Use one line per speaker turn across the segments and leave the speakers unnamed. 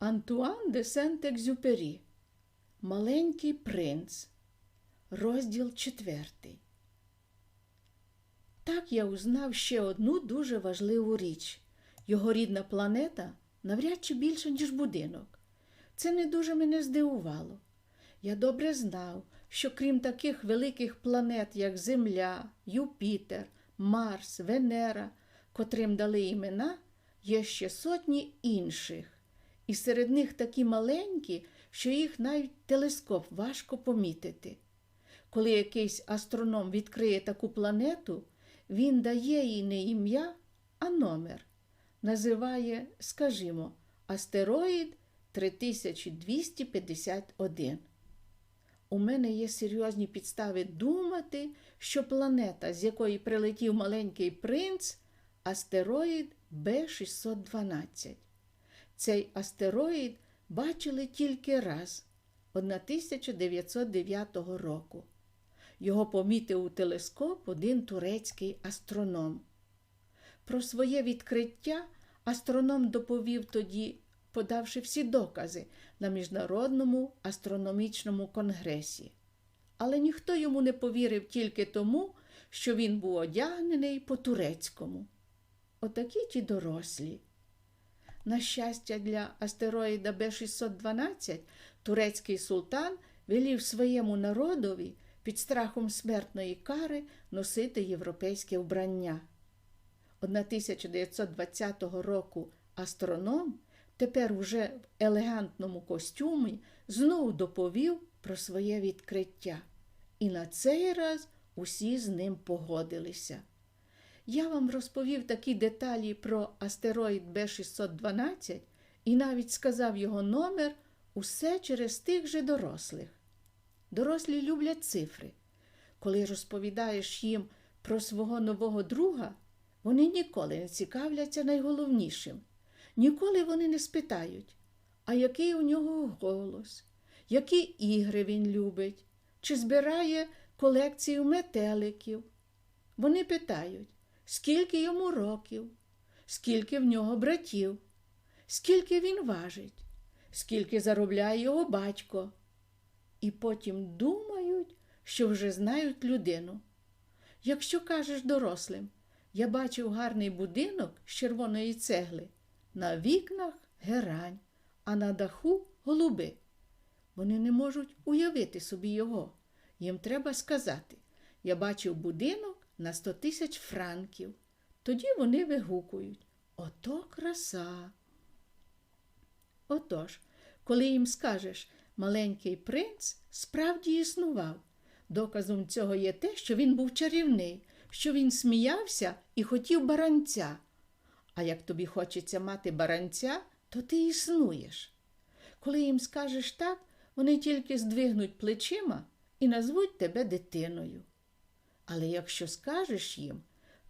Антуан де Сент-Екзюпері Маленький принц. Розділ четвертий. Так я узнав ще одну дуже важливу річ. Його рідна планета навряд чи більше, ніж будинок. Це не дуже мене здивувало. Я добре знав, що крім таких великих планет, як Земля, Юпітер, Марс, Венера, котрим дали імена, є ще сотні інших. І серед них такі маленькі, що їх навіть телескоп важко помітити. Коли якийсь астроном відкриє таку планету, він дає їй не ім'я, а номер. Називає, скажімо, астероїд 3251. У мене є серйозні підстави думати, що планета, з якої прилетів маленький принц, астероїд Б612. Цей астероїд бачили тільки раз 1909 року. Його помітив у телескоп один турецький астроном. Про своє відкриття астроном доповів тоді, подавши всі докази на Міжнародному астрономічному конгресі. Але ніхто йому не повірив тільки тому, що він був одягнений по турецькому. Отакі ті дорослі. На щастя, для астероїда Б612 турецький султан велів своєму народові під страхом смертної кари носити європейське вбрання. 1920 року астроном, тепер уже в елегантному костюмі, знову доповів про своє відкриття. І на цей раз усі з ним погодилися. Я вам розповів такі деталі про астероїд Б612 і навіть сказав його номер усе через тих же дорослих. Дорослі люблять цифри. Коли розповідаєш їм про свого нового друга, вони ніколи не цікавляться найголовнішим. Ніколи вони не спитають, а який у нього голос, які ігри він любить, чи збирає колекцію метеликів. Вони питають, скільки йому років, скільки в нього братів, скільки він важить, скільки заробляє його батько. І потім думають, що вже знають людину. Якщо кажеш дорослим, я бачив гарний будинок з червоної цегли, на вікнах герань, а на даху голуби. Вони не можуть уявити собі його. Їм треба сказати: я бачив будинок на 100 тисяч франків. Тоді вони вигукують Ото краса. Отож, коли їм скажеш, маленький принц справді існував. Доказом цього є те, що він був чарівний, що він сміявся і хотів баранця. А як тобі хочеться мати баранця, то ти існуєш. Коли їм скажеш так, вони тільки здвигнуть плечима і назвуть тебе дитиною. Але якщо скажеш їм,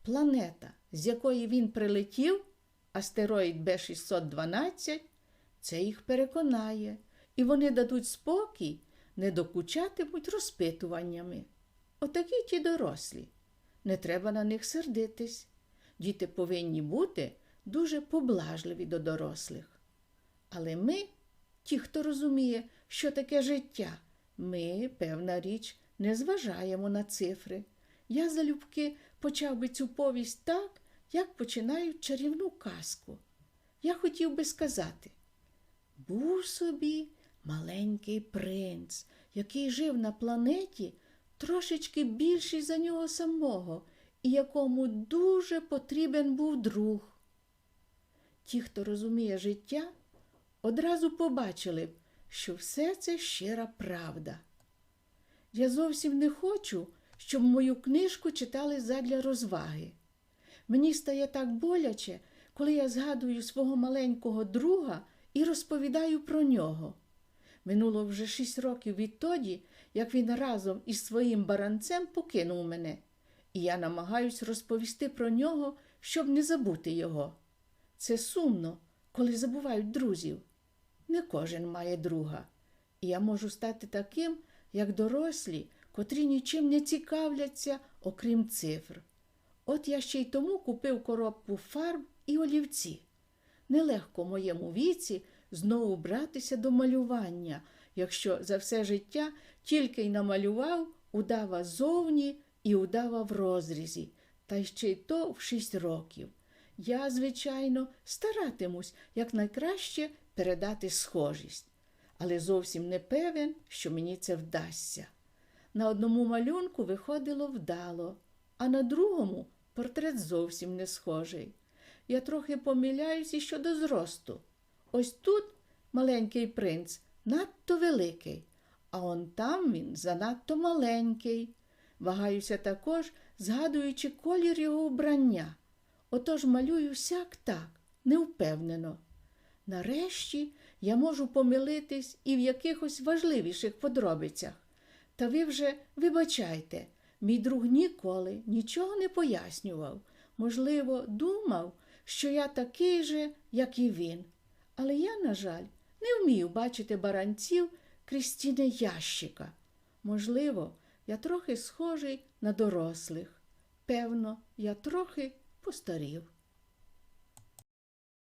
планета, з якої він прилетів, астероїд Б612, це їх переконає, і вони дадуть спокій, не докучатимуть розпитуваннями. Отакі ті дорослі. Не треба на них сердитись. Діти повинні бути дуже поблажливі до дорослих. Але ми, ті, хто розуміє, що таке життя, ми, певна річ, не зважаємо на цифри. Я залюбки почав би цю повість так, як починають чарівну казку. Я хотів би сказати був собі маленький принц, який жив на планеті трошечки більший за нього самого, і якому дуже потрібен був друг. Ті, хто розуміє життя, одразу побачили б, що все це щира правда. Я зовсім не хочу, щоб мою книжку читали задля розваги. Мені стає так боляче, коли я згадую свого маленького друга і розповідаю про нього. Минуло вже шість років відтоді, як він разом із своїм баранцем покинув мене, і я намагаюсь розповісти про нього, щоб не забути його. Це сумно, коли забувають друзів. Не кожен має друга, і я можу стати таким, як дорослі, котрі нічим не цікавляться, окрім цифр. От я ще й тому купив коробку фарб і олівці. Нелегко моєму віці знову братися до малювання, якщо за все життя тільки й намалював удава зовні і удава в розрізі, та ще й то в шість років. Я, звичайно, старатимусь якнайкраще передати схожість, але зовсім не певен, що мені це вдасться. На одному малюнку виходило вдало, а на другому портрет зовсім не схожий. Я трохи помиляюсь і щодо зросту. Ось тут маленький принц надто великий, а он там він занадто маленький. Вагаюся також, згадуючи колір його вбрання. Отож малюю сяк так, невпевнено. Нарешті я можу помилитись і в якихось важливіших подробицях. Та ви вже вибачайте, мій друг ніколи нічого не пояснював. Можливо, думав, що я такий же, як і він. Але я, на жаль, не вмію бачити баранців крізь ящика. Можливо, я трохи схожий на дорослих. Певно, я трохи постарів.